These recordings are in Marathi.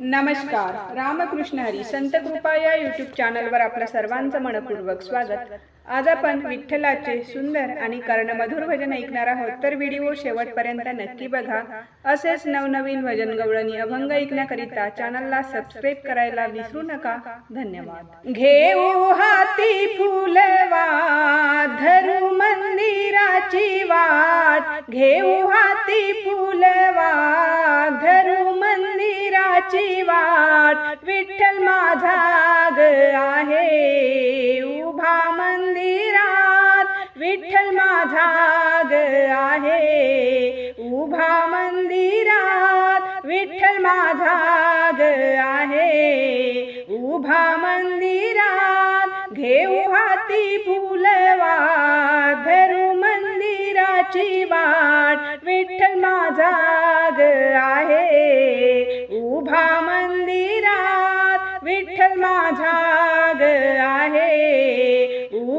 नमस्कार. रामकृष्ण हरी संत कृपा या यूट्यूब चॅनलवर आपल्या सर्वांचं मनपूर्वक स्वागत. आज आपण विठ्ठलाचे सुंदर आणि कर्णमधुर भजन ऐकणार आहोत. तर व्हिडिओ शेवटपर्यंत नक्की बघा. असेच नवनवीन भजन गवळणी अभंग ऐकण्याकरिता चॅनलला सबस्क्राईब करायला विसरू नका. धन्यवाद. घेऊ हाती फुलवा धरू मंदिराची वाट. घेऊ हाती फुलवा ची वाट विठ्ठल माझा ग आहे. उभा मंदिरात विठ्ठल माझा ग आहे. उभा मंदिरात विठ्ठल माझा ग आहे. उभा मंदिरात घेऊ हाती फुलवा. धरू मंदिराची वाट विठ्ठल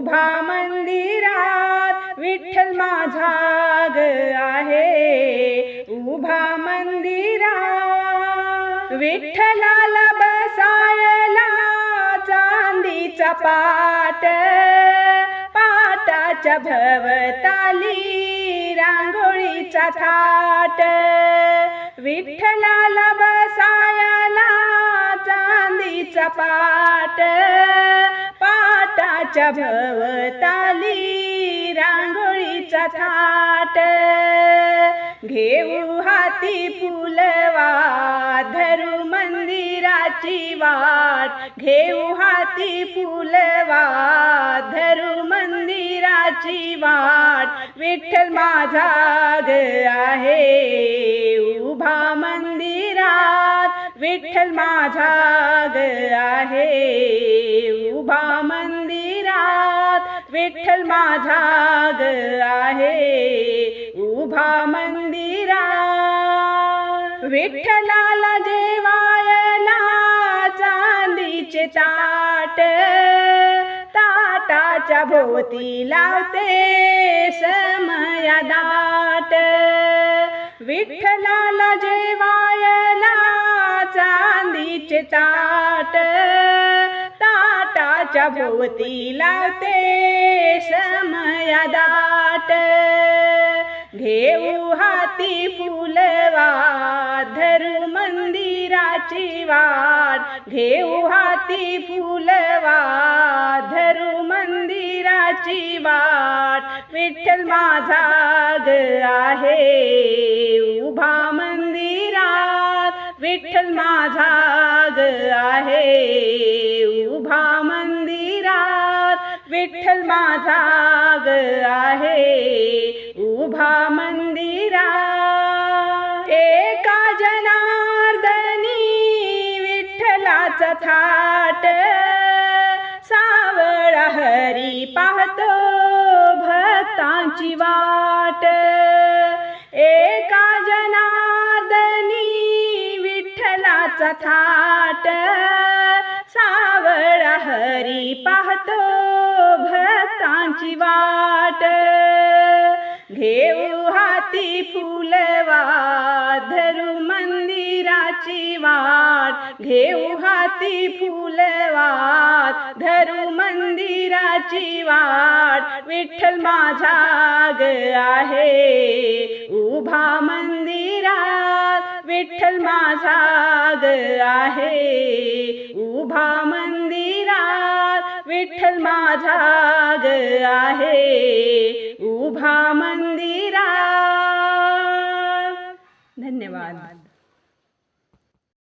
उभा मंदिरात विठ्ठल माझा ग आहे. उभा मंदिरात विठ्ठलाला बसायला चांदीचा पाट पाटाच्या भवताली रांगोळीचा थाट. विठ्ठलाला बसायला चांदीचा पाट देवाच्या भवताली रांगोळीचा थाट. घेऊ हाती फुलवा धरू मंदिराची वाट. घेऊ हाती फुलवा धरू मंदिराची वाट. विठ्ठल माझा ग आहे उभा मंदिरात. विठ्ठल माझा ग आहे उभा मंदिर मंदिरात विठ्ठल माझा ग आहे. उभा मंदिरा विठ्ठलाला जेवायला चांदीचे ताट. ताटाच्या भोवती लावते समया दाट विठ्ठलाला जेवायला चांदीचे ताट. ताटाच्या भोवती लावते समया दाट घेऊ हाती फुलवा धरू मंदिराची वाट. घेऊ हाती फुलवा धरू मंदिराची वाट. विठ्ठल माझा ग आहे उभा मंदिरात. विठ्ठल माझा ग आहे उभा विठ्ठल माझा ग आहे. उभा मंदिरा. एका जनार्दनी विठ्ठलाचा थाट. सावळा हरी पाहतो भक्तांची वाट. एका जनार्दनी विठ्ठलाचा थाट. हरी पाहतो भक्तांची वाट. घेऊ हाती फुलवा धरू मंदिराची वाट. घेऊ हाती फुलवा धरू मंदिराची वाट. विठ्ठल माझा ग आहे उभा मंदिरात. विठ्ठल माझा ग आहे उभा मंदिर विठ्ठल माझा ग आहे. उभा मंदिरा. धन्यवाद.